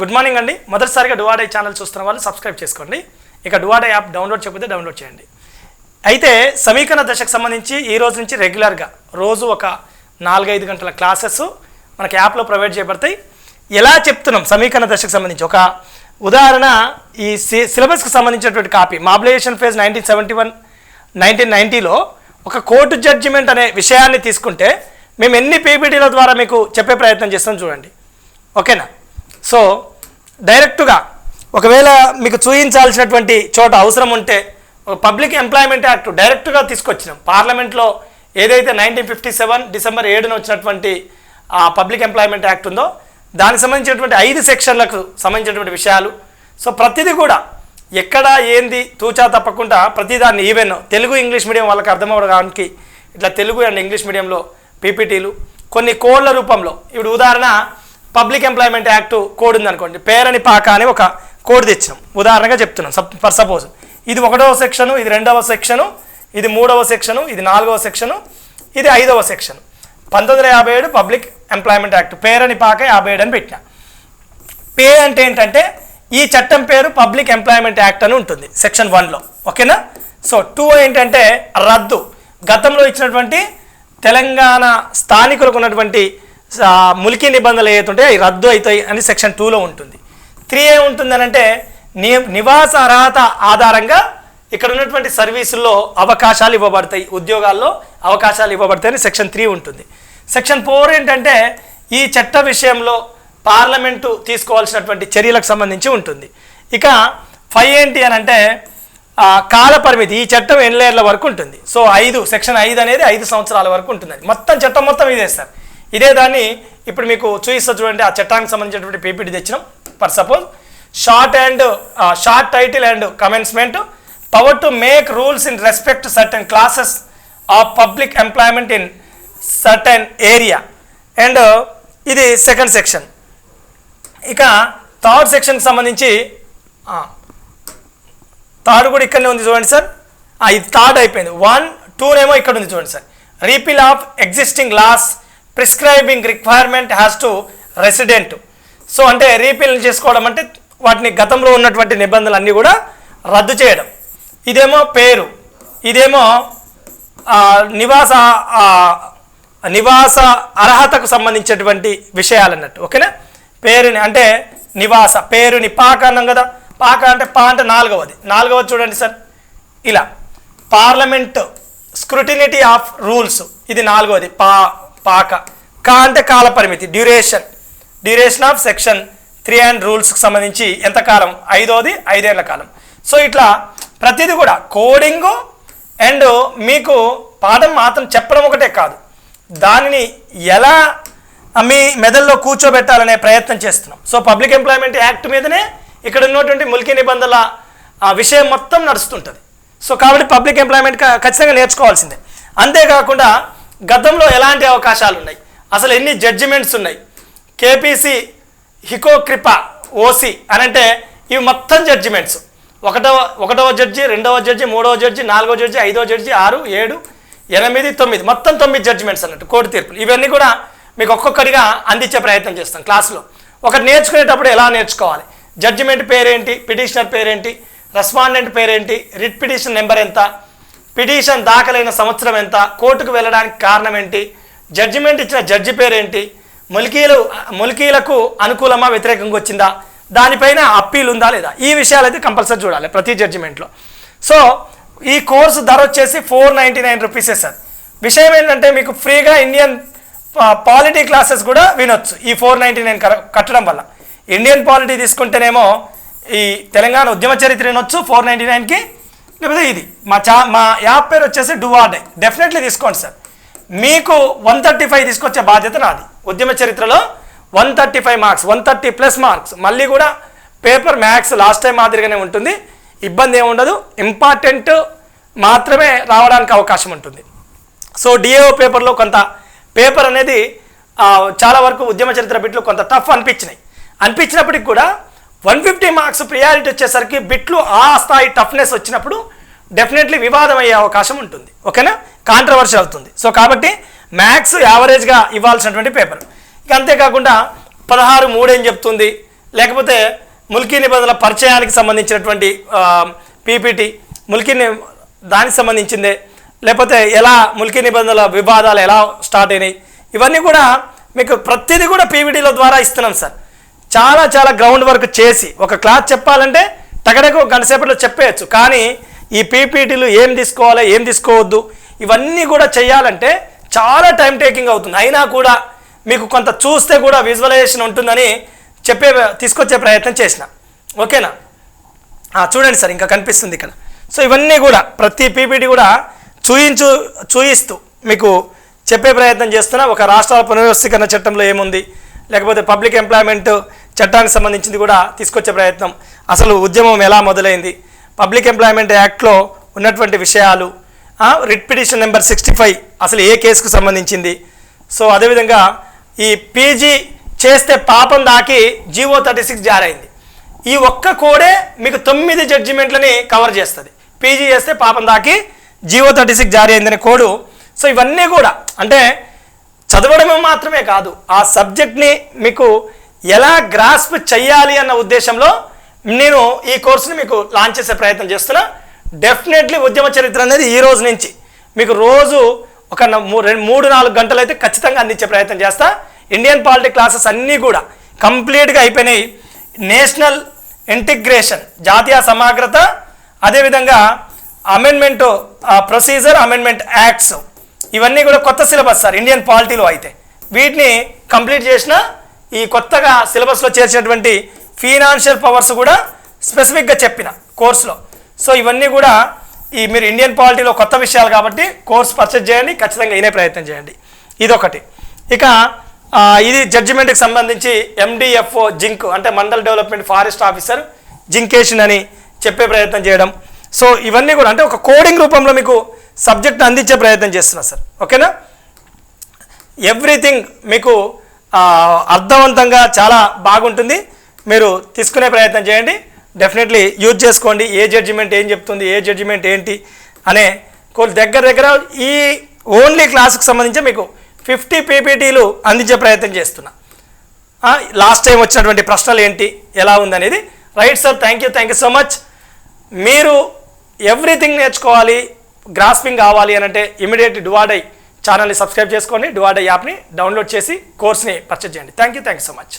Good morning అండి. మొదటిసారిగా డువాడే channel చూస్తున్న వాళ్ళు సబ్స్క్రైబ్ చేసుకోండి. ఇక డువాడే యాప్ డౌన్లోడ్ చేయకపోతే డౌన్లోడ్ చేయండి. అయితే సమీకరణ దశకు సంబంధించి ఈ రోజు నుంచి రెగ్యులర్గా రోజు ఒక నాలుగైదు గంటల క్లాసెస్ మనకి యాప్లో ప్రొవైడ్ చేయబడతాయి. ఎలా చెప్తున్నాం సమీకరణ దశకు సంబంధించి? ఒక ఉదాహరణ ఈ సి సిలబస్కి సంబంధించినటువంటి కాపీ మాబ్లేషన్ ఫేజ్ నైన్టీన్ సెవెంటీ వన్ నైన్టీన్ నైంటీలో ఒక కోర్టు జడ్జిమెంట్ అనే విషయాన్ని తీసుకుంటే మేము ఎన్ని పీపీటీల ద్వారా మీకు చెప్పే ప్రయత్నం చేస్తాం చూడండి. ఓకేనా? సో డైరెక్ట్గా ఒకవేళ మీకు చూయించాల్సినటువంటి చోట అవసరం ఉంటే పబ్లిక్ ఎంప్లాయ్మెంట్ యాక్ట్ డైరెక్ట్గా తీసుకొచ్చినాం. పార్లమెంట్లో ఏదైతే నైన్టీన్ ఫిఫ్టీ సెవెన్ డిసెంబర్ ఏడున వచ్చినటువంటి ఆ పబ్లిక్ ఎంప్లాయ్మెంట్ యాక్ట్ ఉందో దానికి సంబంధించినటువంటి ఐదు సెక్షన్లకు సంబంధించినటువంటి విషయాలు. సో ప్రతిదీ కూడా ఎక్కడ ఏంది తూచా తప్పకుండా ప్రతిదాన్ని ఈవెన్ తెలుగు ఇంగ్లీష్ మీడియం వాళ్ళకి అర్థమవడానికి ఇట్లా తెలుగు అండ్ ఇంగ్లీష్ మీడియంలో పీపీటీలు కొన్ని కోడ్ల రూపంలో. ఇప్పుడు ఉదాహరణ పబ్లిక్ ఎంప్లాయ్మెంట్ యాక్ట్ కోడ్ ఉందనుకోండి. పేరని పాక అని ఒక కోడ్ తెచ్చినాం. ఉదాహరణగా చెప్తున్నాం. సప్ ఫర్ సపోజ్ ఇది ఒకటవ సెక్షను ఇది రెండవ సెక్షను ఇది మూడవ సెక్షను ఇది నాలుగవ సెక్షను ఇది ఐదవ సెక్షన్ పంతొమ్మిది వందల యాభై ఏడు పబ్లిక్ ఎంప్లాయ్మెంట్ యాక్ట్ పేరని పాక యాభై ఏడు అని పెట్టిన. పే అంటే ఏంటంటే ఈ చట్టం పేరు పబ్లిక్ ఎంప్లాయ్మెంట్ యాక్ట్ అని ఉంటుంది సెక్షన్ వన్లో ఓకేనా? సో టూ ఏంటంటే రద్దు. గతంలో ఇచ్చినటువంటి తెలంగాణ స్థానికులకు ఉన్నటువంటి ములికి నిబంధనలు ఏవైతే అవి రద్దు అవుతాయి అని సెక్షన్ టూలో ఉంటుంది. త్రీ ఏ ఉంటుందనంటే ని నివాస అర్హత ఆధారంగా ఇక్కడ ఉన్నటువంటి సర్వీసుల్లో అవకాశాలు ఇవ్వబడతాయి ఉద్యోగాల్లో అవకాశాలు ఇవ్వబడతాయని సెక్షన్ త్రీ ఉంటుంది. సెక్షన్ ఫోర్ ఏంటంటే ఈ చట్ట విషయంలో పార్లమెంటు తీసుకోవాల్సినటువంటి చర్యలకు సంబంధించి ఉంటుంది. ఇక ఫైవ్ ఏంటి అని అంటే కాల పరిమితి ఈ చట్టం ఎన్నేళ్ళ వరకు ఉంటుంది. సో ఐదు సెక్షన్ ఐదు అనేది ఐదు సంవత్సరాల వరకు ఉంటుంది మొత్తం చట్టం మొత్తం ఇదే సార్. ఇదే దాన్ని ఇప్పుడు మీకు చూపిస్తా చూడండి. ఆ చట్టానికి సంబంధించినటువంటి పీపీటీ తెచ్చినాం. For suppose short and short title and commencement power to make rules in respect certain classes of public employment in certain area and ఇది సెకండ్ సెక్షన్ ఇక థర్డ్ సెక్షన్కి సంబంధించి థర్డ్ కూడా ఇక్కడనే ఉంది చూడండి సార్. ఇది థర్డ్ అయిపోయింది. వన్ టూనేమో ఇక్కడ ఉంది చూడండి sir. Repeal of existing laws prescribing requirement has to resident. So అంటే రీపిల్ చేసుకోవడం అంటే వాటిని గతంలో ఉన్నటువంటి నిబంధనలు అన్నీ కూడా రద్దు చేయడం. ఇదేమో పేరు. ఇదేమో నివాస నివాస అర్హతకు సంబంధించినటువంటి విషయాలు అన్నట్టు ఓకేనా? పేరుని అంటే నివాస. పేరుని పాక అన్నాం కదా. పాక అంటే పా అంటే నాలుగవది. నాలుగవది చూడండి సార్. ఇలా. Parliament scrutiny of rules. ఇది నాలుగవది. పా. పాక. కా అంటే కాల పరిమితి duration duration of section three and రూల్స్కి సంబంధించి ఎంత కాలం? ఐదోది ఐదేళ్ళ కాలం. సో ఇట్లా ప్రతిదీ కూడా కోడింగు అండ్ మీకు పాఠం మాత్రం చెప్పడం ఒకటే కాదు. దానిని ఎలా మీ మెదల్లో కూర్చోబెట్టాలనే ప్రయత్నం చేస్తున్నాం. సో పబ్లిక్ ఎంప్లాయ్మెంట్ యాక్ట్ మీదనే ఇక్కడ ఉన్నటువంటి ములికి నిబంధనల ఆ విషయం మొత్తం నడుస్తుంటుంది. సో కాబట్టి పబ్లిక్ ఎంప్లాయ్మెంట్ ఖచ్చితంగా నేర్చుకోవాల్సిందే. అంతేకాకుండా గతంలో ఎలాంటి అవకాశాలు ఉన్నాయి అసలు ఎన్ని జడ్జిమెంట్స్ ఉన్నాయి? కేపీసీ హికో కృప ఓసి అని అంటే ఇవి మొత్తం జడ్జిమెంట్స్ ఒకటవ ఒకటవ జడ్జి రెండవ జడ్జి మూడవ జడ్జి నాలుగవ జడ్జి ఐదవ జడ్జి ఆరు ఏడు ఎనిమిది తొమ్మిది. మొత్తం తొమ్మిది జడ్జిమెంట్స్ అన్నట్టు కోర్టు తీర్పులు. ఇవన్నీ కూడా మీకు ఒక్కొక్కటిగా అందించే ప్రయత్నం చేస్తాం క్లాస్లో. ఒకటి నేర్చుకునేటప్పుడు ఎలా నేర్చుకోవాలి? జడ్జిమెంట్ పేరేంటి? పిటిషనర్ పేరేంటి? రెస్పాండెంట్ పేరేంటి? రిట్ పిటిషన్ నెంబర్ ఎంత? పిటిషన్ దాఖలైన సంవత్సరం ఎంత కోర్టుకు వెళ్ళడానికి కారణం ఏంటి జడ్జిమెంట్ ఇచ్చిన జడ్జి పేరేంటి ములికీలు ములికీలకు అనుకూలమా వ్యతిరేకంగా వచ్చిందా దానిపైన అప్పీల్ ఉందా లేదా ఈ విషయాలు అయితే కంపల్సరీ చూడాలి ప్రతి జడ్జిమెంట్లో సో ఈ కోర్సు ధర వచ్చేసి ఫోర్ నైంటీ నైన్ రూపీసే సార్. విషయం ఏంటంటే మీకు ఫ్రీగా ఇండియన్ పాలిటీ క్లాసెస్ కూడా వినొచ్చు ఈ ఫోర్ నైంటీ నైన్ కట్టడం వల్ల. ఇండియన్ పాలిటీ తీసుకుంటేనేమో ఈ తెలంగాణ ఉద్యమ చరిత్ర వినొచ్చు ఫోర్ నైంటీ నైన్కి లేకపోతే ఇది. మా చా మా యాప్ పేరు వచ్చేసి డువాడే డెఫినెట్లీ తీసుకోండి సార్. మీకు వన్ థర్టీ ఫైవ్ తీసుకొచ్చే బాధ్యత నాది. ఉద్యమ చరిత్రలో one thirty five marks one thirty plus marks. మళ్ళీ కూడా పేపర్ మ్యాథ్స్ లాస్ట్ టైం మాదిరిగానే ఉంటుంది. ఇబ్బంది ఏమి ఉండదు. ఇంపార్టెంట్ మాత్రమే రావడానికి అవకాశం ఉంటుంది. సో డిఏఓ పేపర్లో కొంత పేపర్ అనేది చాలా వరకు ఉద్యమ చరిత్ర బిట్లు కొంత టఫ్ అనిపించినాయి. అనిపించినప్పటికి కూడా వన్ ఫిఫ్టీ మార్క్స్ ప్రియారిటీ వచ్చేసరికి బిట్లు ఆ స్థాయి టఫ్నెస్ వచ్చినప్పుడు డెఫినెట్లీ వివాదం అయ్యే అవకాశం ఉంటుంది. ఓకేనా? కాంట్రవర్షియల్ అవుతుంది. సో కాబట్టి మ్యాథ్స్ యావరేజ్గా ఇవ్వాల్సినటువంటి పేపర్. ఇక అంతేకాకుండా పదహారు మూడేం చెప్తుంది? లేకపోతే ముల్కీ నిబంధనల పరిచయానికి సంబంధించినటువంటి పీపీటీ ముల్కీని దానికి సంబంధించిందే. లేకపోతే ఎలా ముల్కీ నిబంధనల వివాదాలు ఎలా స్టార్ట్ అయినాయి? ఇవన్నీ కూడా మీకు ప్రతిదీ కూడా పీవీడీల ద్వారా ఇస్తున్నాం సార్. చాలా చాలా గ్రౌండ్ వర్క్ చేసి ఒక క్లాస్ చెప్పాలంటే తగడకు గంట సేపట్లో చెప్పేయచ్చు. కానీ ఈ పీపీటీలు ఏం తీసుకోవాలి ఏం తీసుకోవద్దు ఇవన్నీ కూడా చేయాలంటే చాలా టైం టేకింగ్ అవుతుంది. అయినా కూడా మీకు కొంత చూస్తే కూడా విజువలైజేషన్ ఉంటుందని చెప్పే తీసుకొచ్చే ప్రయత్నం చేసిన. ఓకేనా? చూడండి సార్ ఇంకా కనిపిస్తుంది ఇక్కడ. సో ఇవన్నీ కూడా ప్రతి పీపీటీ కూడా చూయించు చూయిస్తూ మీకు చెప్పే ప్రయత్నం చేస్తున్నా ఒక రాష్ట్రాల పునర్వ్యవస్థీకరణ చట్టంలో ఏముంది? లేకపోతే పబ్లిక్ ఎంప్లాయ్మెంట్ చట్టానికి సంబంధించింది కూడా తీసుకొచ్చే ప్రయత్నం. అసలు ఉద్యమం ఎలా మొదలైంది? పబ్లిక్ ఎంప్లాయ్మెంట్ యాక్ట్లో ఉన్నటువంటి విషయాలు writ petition number sixty five అసలు ఏ కేసుకు సంబంధించింది? సో అదేవిధంగా ఈ పీజీ చేస్తే పాపం దాకి జీవో థర్టీ సిక్స్ జారైంది. ఈ ఒక్క కోడే మీకు తొమ్మిది జడ్జిమెంట్లని కవర్ చేస్తుంది. పీజీ చేస్తే పాపం దాకి జీవో థర్టీ సిక్స్ జారీ అయిందనే కోడు. సో ఇవన్నీ కూడా అంటే చదవడమే మాత్రమే కాదు ఆ సబ్జెక్ట్ని మీకు ఎలా గ్రాస్ప్ చేయాలి అన్న ఉద్దేశంలో నేను ఈ కోర్సుని మీకు లాంచ్ చేసే ప్రయత్నం చేస్తున్నా. డెఫినెట్లీ ఉద్యమ చరిత్ర అనేది ఈ రోజు నుంచి. మీకు రోజు ఒక మూ- రెండు మూడు నాలుగు గంటలు అయితే ఖచ్చితంగా అందించే ప్రయత్నం చేస్తా. ఇండియన్ పాలిటీ క్లాసెస్ అన్నీ కూడా కంప్లీట్గా అయిపోయినాయి. నేషనల్ ఇంటిగ్రేషన్ జాతీయ సమగ్రత అదేవిధంగా అమెండ్మెంట్ ప్రొసీజర్ అమెండ్మెంట్ యాక్ట్స్ ఇవన్నీ కూడా కొత్త సిలబస్ సార్ ఇండియన్ పాలిటీలో అయితే. వీటిని కంప్లీట్ చేసిన ఈ కొత్తగా సిలబస్లో చేర్చినటువంటి ఫినాన్షియల్ పవర్స్ కూడా స్పెసిఫిక్గా చెప్పిన కోర్సులో. సో ఇవన్నీ కూడా ఈ మీరు ఇండియన్ పాలిటీలో కొత్త విషయాలు కాబట్టి కోర్స్ పర్చేజ్ చేయండి ఖచ్చితంగా వినే ప్రయత్నం చేయండి. ఇదొకటి. ఇక ఇది జడ్జిమెంట్కి సంబంధించి ఎండిఎఫ్ఓ జింక్ అంటే మండల్ డెవలప్మెంట్ ఫారెస్ట్ ఆఫీసర్ జింకేషన్ అని చెప్పే ప్రయత్నం చేయడం. సో ఇవన్నీ కూడా అంటే ఒక కోడింగ్ రూపంలో మీకు సబ్జెక్ట్ అందించే ప్రయత్నం చేస్తున్నా సార్. ఓకేనా? ఎవ్రీథింగ్ మీకు అర్థవంతంగా చాలా బాగుంటుంది. మీరు తీసుకునే ప్రయత్నం చేయండి. డెఫినెట్లీ యూజ్ చేసుకోండి. ఏ జడ్జిమెంట్ ఏం చెప్తుంది ఏ జడ్జిమెంట్ ఏంటి అనే కొన్ని దగ్గర దగ్గర ఈ ఓన్లీ క్లాస్కి సంబంధించి మీకు ఫిఫ్టీ పీపీటీలు అందించే ప్రయత్నం చేస్తున్నా. లాస్ట్ టైం వచ్చినటువంటి ప్రశ్నలు ఏంటి ఎలా ఉందనేది. Right sir thank you thank you so much మీరు ఎవ్రీథింగ్ నేర్చుకోవాలి గ్రాస్పింగ్ కావాలి అని అంటే ఇమీడియట్ అయ్యి ఛానల్ని సబ్స్క్రైబ్ చేసుకోండి డువాడై యాప్ని డౌన్లోడ్ చేసి కోర్స్ని పర్చేజ్ చేయండి. Thank you thank you so much